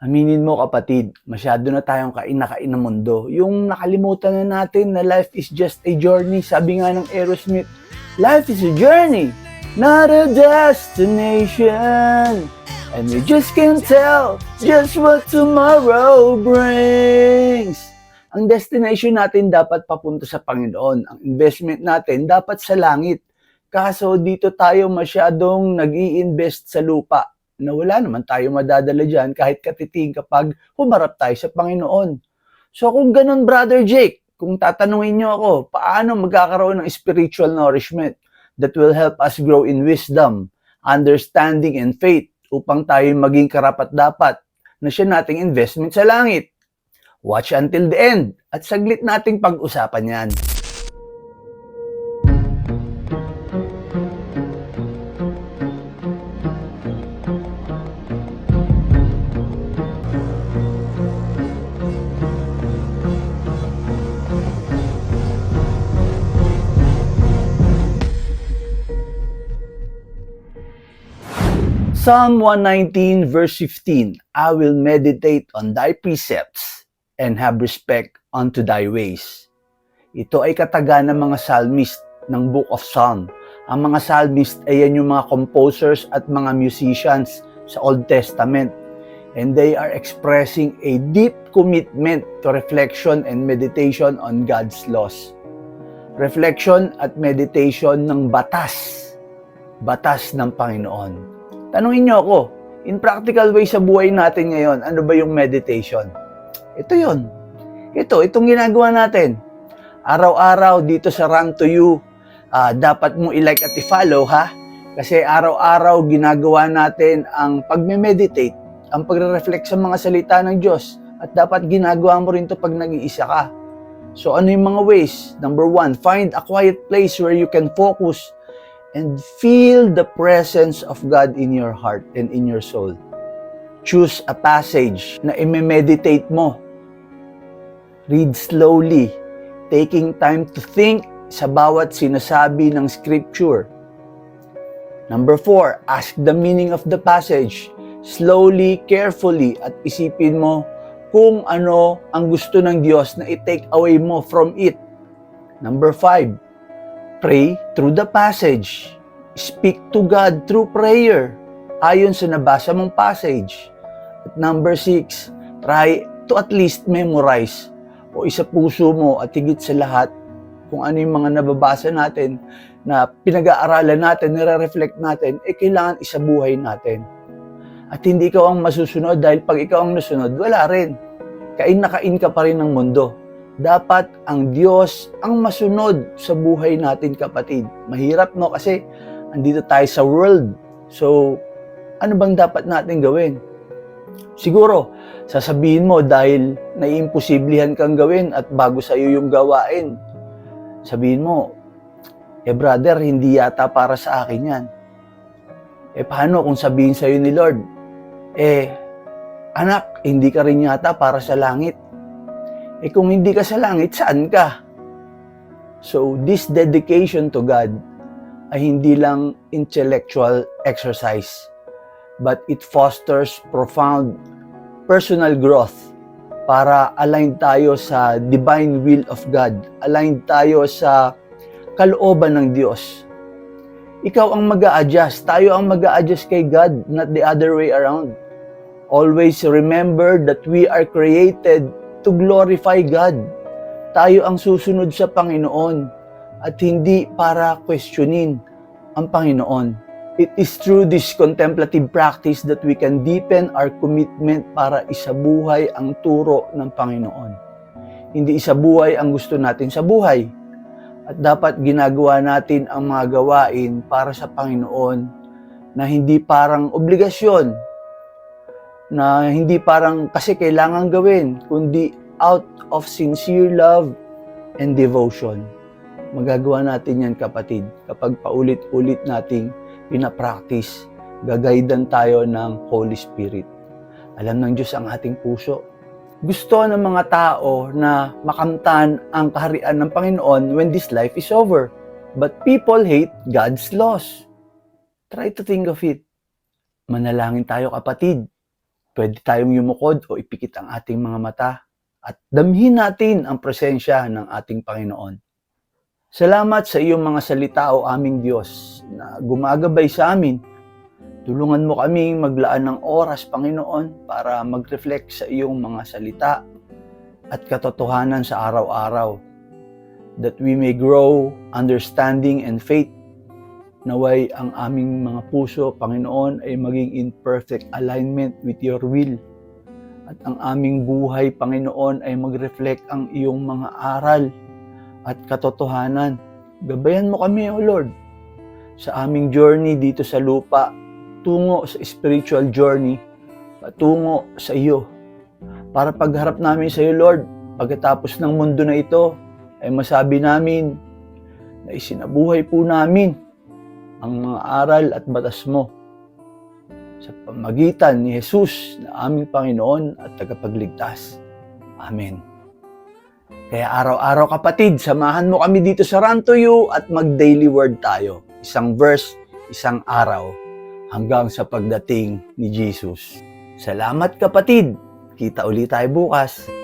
Aminin mo kapatid, masyado na tayong kain-nakain ng mundo. Yung nakalimutan na natin na life is just a journey. Sabi nga ng Aerosmith, life is a journey, not a destination. And we just can't tell just what tomorrow brings. Ang destination natin dapat papunta sa Panginoon. Ang investment natin dapat sa langit. Kaso dito tayo masyadong nag invest sa lupa na wala naman tayo madadala dyan kahit katiting kapag humarap tayo sa Panginoon. So kung ganun, Brother Jake, kung tatanungin nyo ako, paano magkakaroon ng spiritual nourishment that will help us grow in wisdom, understanding, and faith upang tayo maging karapat-dapat na siya nating investment sa langit? Watch until the end at saglit nating pag-usapan yan. Psalm 119 verse 15, I will meditate on thy precepts and have respect unto thy ways. Ito ay kataga ng mga psalmist ng Book of Psalm. Ang mga psalmist ay yan yung mga composers at mga musicians sa Old Testament. And they are expressing a deep commitment to reflection and meditation on God's laws. Reflection at meditation ng batas. Batas ng Panginoon. Tanungin niyo ako, in practical way sa buhay natin ngayon, ano ba yung meditation? Ito yon. Ito, itong ginagawa natin. Araw-araw dito sa Run to You, ah, dapat mo i-like at i-follow ha. Kasi araw-araw ginagawa natin ang pagme-meditate, ang pagre-reflect sa mga salita ng Diyos. At dapat ginagawa mo rin to pag nag-iisa ka. So ano yung mga ways? Number one, find a quiet place where you can focus and feel the presence of God in your heart and in your soul. Choose a passage na i-meditate mo. Read slowly, taking time to think sa bawat sinasabi ng scripture. Number four, ask the meaning of the passage. Slowly, carefully, at isipin mo kung ano ang gusto ng Diyos na i-take away mo from it. Number five, Pray through the passage. Speak to God through prayer ayon sa nabasa mong passage. At number six, try to at least memorize o isa puso mo at higit sa lahat kung ano yung mga nababasa natin na pinag-aaralan natin, nire-reflect natin, eh kailangan isabuhay natin. At hindi ikaw ang masusunod dahil pag ikaw ang nasunod, wala rin. Kain na kain ka pa rin ng mundo dapat ang Diyos ang masunod sa buhay natin kapatid. Mahirap no kasi andito tayo sa world. So, ano bang dapat natin gawin? Siguro, sasabihin mo dahil naiimposiblihan kang gawin at bago sa iyo yung gawain. Sabihin mo, eh brother, hindi yata para sa akin yan. Eh paano kung sabihin sa iyo ni Lord, eh anak, hindi ka rin yata para sa langit. Eh kung hindi ka sa langit, saan ka? So, this dedication to God ay hindi lang intellectual exercise, but it fosters profound personal growth para align tayo sa divine will of God, align tayo sa kalooban ng Diyos. Ikaw ang mag adjust tayo ang mag adjust kay God, not the other way around. Always remember that we are created to glorify God. Tayo ang susunod sa Panginoon at hindi para questionin ang Panginoon. It is through this contemplative practice that we can deepen our commitment para isabuhay ang turo ng Panginoon. Hindi isabuhay ang gusto natin sa buhay. At dapat ginagawa natin ang mga gawain para sa Panginoon na hindi parang obligasyon, na hindi parang kasi kailangan gawin, kundi out of sincere love and devotion. Magagawa natin yan kapatid kapag paulit-ulit nating pinapractice, gagaydan tayo ng Holy Spirit. Alam ng Diyos ang ating puso. Gusto ng mga tao na makamtan ang kaharian ng Panginoon when this life is over. But people hate God's laws. Try to think of it. Manalangin tayo kapatid Pwede tayong yumukod o ipikit ang ating mga mata at damhin natin ang presensya ng ating Panginoon. Salamat sa iyong mga salita o aming Diyos na gumagabay sa amin. Tulungan mo kaming maglaan ng oras, Panginoon, para mag-reflect sa iyong mga salita at katotohanan sa araw-araw. That we may grow understanding and faith. Naway ang aming mga puso, Panginoon, ay maging in perfect alignment with your will. At ang aming buhay, Panginoon, ay mag-reflect ang iyong mga aral at katotohanan. Gabayan mo kami, O Lord, sa aming journey dito sa lupa, tungo sa spiritual journey, patungo sa iyo. Para pagharap namin sa iyo, Lord, pagkatapos ng mundo na ito, ay masabi namin na isinabuhay po namin ang mga aral at batas mo sa pamagitan ni Jesus na aming Panginoon at tagapagligtas. Amen. Kaya araw-araw kapatid, samahan mo kami dito sa Run to You at mag-daily word tayo. Isang verse, isang araw, hanggang sa pagdating ni Jesus. Salamat kapatid! Kita ulit tayo bukas.